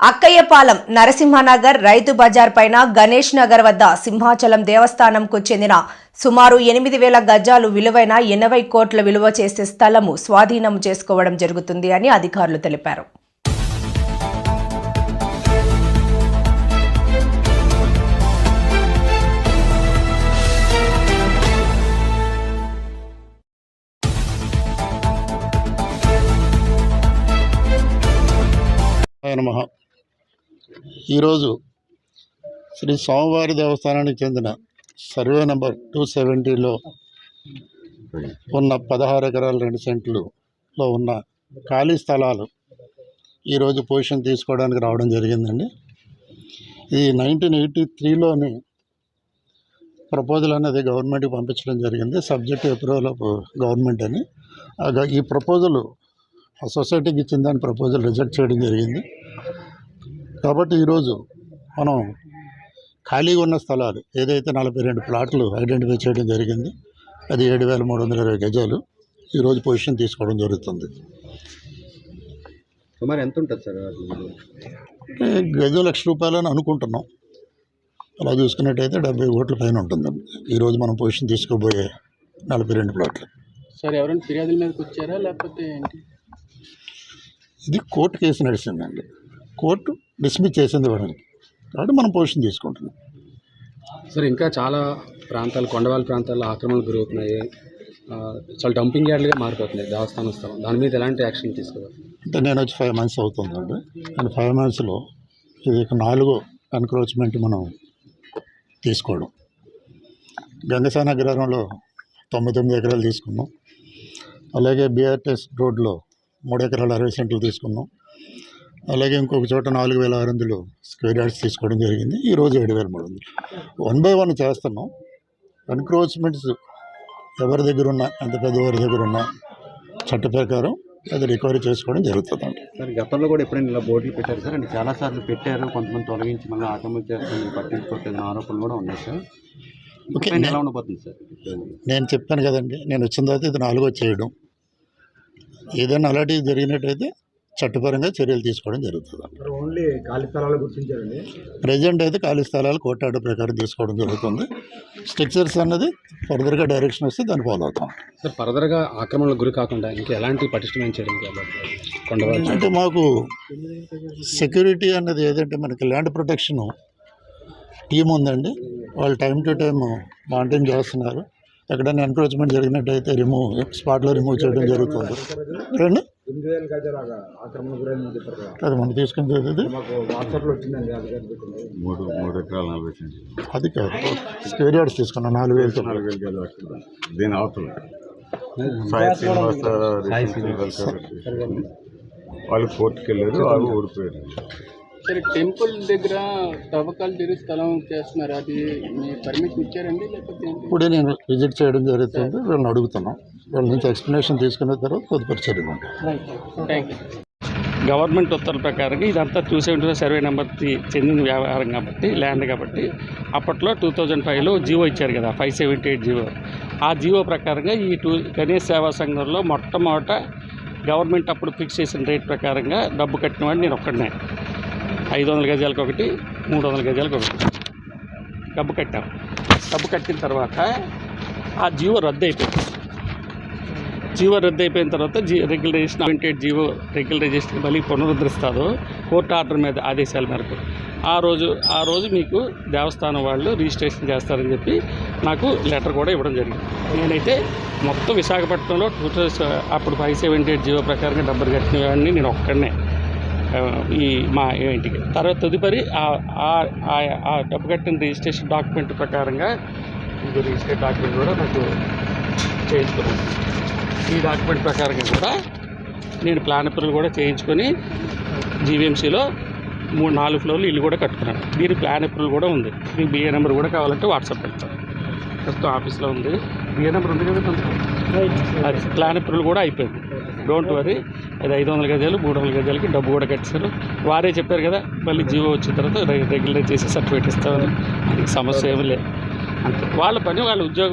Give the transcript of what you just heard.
అక్కయ్యపాలెం నరసింహనగర్ రైతు బజార్ పైన గణేష్ నగర్ వద్ద సింహాచలం దేవస్థానంకు చెందిన సుమారు ఎనిమిది వేల గజాలు విలువైన ఎనభై కోట్ల విలువ చేసే స్థలము స్వాధీనం చేసుకోవడం జరుగుతుంది అని అధికారులు తెలిపారు. ఆయన ఈరోజు శ్రీ స్వామివారి దేవస్థానానికి చెందిన సర్వే నెంబర్ టూ సెవెంటీలో ఉన్న పదహారు ఎకరాల రెండు సెంట్లులో ఉన్న ఖాళీ స్థలాలు ఈరోజు పొజిషన్ తీసుకోవడానికి రావడం జరిగిందండి. ఈ నైన్టీన్ ఎయిటీ త్రీలోని ప్రపోజల్ అనేది గవర్నమెంట్కి పంపించడం జరిగింది. సబ్జెక్ట్ అప్రూవల్ ఆఫ్ గవర్నమెంట్ అని. ఈ ప్రపోజల్ ఆ సొసైటీకి ఇచ్చిన దాని ప్రపోజల్ రిజెక్ట్ చేయడం జరిగింది. కాబట్టి ఈరోజు మనం ఖాళీగా ఉన్న స్థలాలు ఏదైతే నలభై రెండు ప్లాట్లు ఐడెంటిఫై చేయడం జరిగింది అది ఏడు వేల మూడు వందల ఇరవై గజాలు ఈరోజు పొజిషన్ తీసుకోవడం జరుగుతుంది. సుమారు ఎంత ఉంటుంది సార్ గజం లక్ష రూపాయలు అని అనుకుంటున్నాం. అలా చూసుకున్నట్టయితే డెబ్బై కోట్ల పైన ఉంటుందండి ఈరోజు మనం పొజిషన్ తీసుకోబోయే నలభై రెండు ప్లాట్లు. సార్ ఎవరైనా ఫిర్యాదుల మీదకి వచ్చారా? లేకపోతే ఏంటి? ఇది కోర్టు కేసు నడిచిందండి. కోర్టు డిస్మిస్ చేసింది వాడిని కాబట్టి మనం పొజిషన్ తీసుకుంటున్నాం. సార్ ఇంకా చాలా ప్రాంతాలు కొండవాళ్ళ ప్రాంతాల్లో ఆక్రమణకు గురవుతున్నాయి. చాలా డంపింగ్ యార్డ్లుగా మారిపోతున్నాయి దేవస్థాన స్థలం. దాని మీద ఎలాంటి యాక్షన్ తీసుకోవాలి? అంటే నేను వచ్చి ఫైవ్ మంత్స్ అవుతుందండి. అండ్ ఫైవ్ మంత్స్లో ఇది నాలుగో ఎన్క్రోచ్మెంట్ మనం తీసుకోవడం. గంగసాన గ్రహంలో తొంభై తొమ్మిది ఎకరాలు తీసుకున్నాం. అలాగే బిఆర్టీఎస్ రోడ్లో మూడు ఎకరాల అరవై సెంట్లు తీసుకున్నాం. అలాగే ఇంకొక చోట నాలుగు వేల ఆరు వందలు స్క్వేర్ యార్డ్స్ తీసుకోవడం జరిగింది. ఈరోజు ఏడు వేల మూడు వందలు. వన్ బై వన్ చేస్తున్నాం. ఎన్క్రోచ్మెంట్స్ ఎవరి దగ్గర ఉన్నా ఎంత పెద్దవారి దగ్గర ఉన్నా చట్ట ప్రకారం అది రికవరీ చేసుకోవడం జరుగుతుందండి. సార్ గతంలో కూడా ఎప్పుడైనా ఇలా బోర్డులు పెట్టారు సార్? అంటే చాలా సార్లు పెట్టారు కొంతమంది తొలగించి మళ్ళీ ఆక్రమణ చేస్తుంది పట్టించుకోవట్లేదు ఆరోపణలు కూడా ఉన్నాయి సార్. ఓకే, ఎలా ఉండబోతుంది సార్? నేను చెప్పాను కదండి నేను వచ్చిన తర్వాత ఇది నాలుగో చేయడం. ఏదైనా అలాంటివి జరిగినట్టయితే చట్టపరంగా చర్యలు తీసుకోవడం జరుగుతుంది. ఓన్లీ ఖాళీ స్థలాలు గుర్తించారండి? ప్రజెంట్ అయితే ఖాళీ స్థలాలు ఆర్డర్ ప్రకారం తీసుకోవడం జరుగుతుంది. స్ట్రక్చర్స్ అన్నది ఫర్దర్గా డైరెక్షన్ వస్తే దాన్ని ఫాలో అవుతాం. సార్ ఫర్దర్గా ఆక్రమణలకు గురి కాకుండా ఇంకా ఎలాంటి పటిష్టమైన కొండవాళ్ళు అంటే మాకు సెక్యూరిటీ అన్నది ఏదంటే మనకి ల్యాండ్ ప్రొటెక్షన్ టీం ఉందండి. వాళ్ళు టైం టు టైం మానిటరింగ్ చేస్తున్నారు. ఎక్కడైనా ఎన్క్రోచ్మెంట్ జరిగినట్టయితే రిమూవ్ స్పాట్లో రిమూవ్ చేయడం జరుగుతుంది. రెండు. వేల అది మనం తీసుకుని మూడు మూడు ఎకరాలు నలభై అది కాదు. స్క్వేర్ యార్డ్స్ తీసుకున్నాం నాలుగు వేలతో నాలుగు వేల గజాలు వస్తుంది. దీని అవతల సాయి శ్రీనివాస వాళ్ళు కోర్టుకి వెళ్ళారు వాళ్ళు ఓడిపోయారు సరే టెంపుల్ దగ్గర తవ్వకాలు జరిగి స్థలం చేస్తున్నారు. అది మీ పర్మిషన్ ఇచ్చారండి లేకపోతే ఇప్పుడే నేను విజిట్ చేయడం జరుగుతుంది వీళ్ళని అడుగుతున్నాం. వాళ్ళ నుంచి ఎక్స్ప్లెనేషన్ తీసుకున్న తర్వాత తదుపరి చర్యలు ఉంటాయి థ్యాంక్ యూ గవర్నమెంట్ ఉత్తర్వుల ప్రకారంగా ఇదంతా టూ సెవెంటీ సర్వే నెంబర్కి చెందిన వ్యవహారం కాబట్టి ల్యాండ్ కాబట్టి. అప్పట్లో టూ థౌజండ్ ఫైవ్లో జీవో ఇచ్చారు కదా ఫైవ్ సెవెంటీ ఎయిట్ జీవో ఆ జీవో ప్రకారంగా ఈ టూ గణేష్ సేవా సంఘంలో మొట్టమొదట గవర్నమెంట్ అప్పుడు ఫిక్స్ చేసిన రేట్ ప్రకారంగా డబ్బు కట్టిన వాడిని నేను ఒక్కడనే. ఐదు వందల గజాలకు ఒకటి మూడు వందల గజాలకు ఒకటి. డబ్బు కట్టాం. డబ్బు కట్టిన తర్వాత ఆ జీవో రద్దు అయిపోయింది. జీవో రద్దు అయిపోయిన తర్వాత G regulation amended GO regularization మళ్ళీ పునరుద్ధరిస్తారో కోర్టు ఆర్డర్ మీద ఆదేశాల మేరకు. ఆ రోజు ఆ రోజు మీకు దేవస్థానం వాళ్ళు రిజిస్ట్రేషన్ చేస్తారని చెప్పి నాకు లెటర్ కూడా ఇవ్వడం జరిగింది. నేనైతే మొత్తం విశాఖపట్నంలో టూ అప్పుడు ఫైవ్ సెవెంటీ ఎయిట్ జీవో ప్రకారంగా డబ్బులు కట్టిన వాడిని నేను ఒక్కడనే ఈ మా ఇంటికి. తర్వాత తదుపరి ఆ- ఆ డబ్బు కట్టిన రిజిస్ట్రేషన్ డాక్యుమెంట్ ప్రకారంగా ఇది రిజిస్టర్ డాక్యుమెంట్ కూడా నాకు చేయించుకున్నాను. ఈ డాక్యుమెంట్ ప్రకారంగా కూడా నేను ప్లాన్ అప్రూవల్ కూడా చేయించుకొని జీవీఎంసీలో మూడు నాలుగు ఫ్లోర్లు ఇల్లు కూడా కట్టుకున్నాను. దీని ప్లాన్ అప్రూవల్ కూడా ఉంది. మీకు బిఏ నెంబర్ కూడా కావాలంటే వాట్సాప్ పెడతాను ప్రస్తుతం ఆఫీస్లో ఉంది. బిఏ నెంబర్ ఉంది కదా అది ప్లాన్ అప్రూవల్ కూడా అయిపోయింది. డోంట్ వరీ అది ఐదు వందల గజాలు మూడు వందల గజాలకి డబ్బు కూడా కట్టారు వారే చెప్పారు కదా మళ్ళీ జీవో వచ్చిన తర్వాత రెగ్యులర్ చేసి సర్టిఫికేట్ ఇస్తామని. అది సమస్య ఏమి లేదు. అంతే. వాళ్ళ పని వాళ్ళ ఉద్యోగం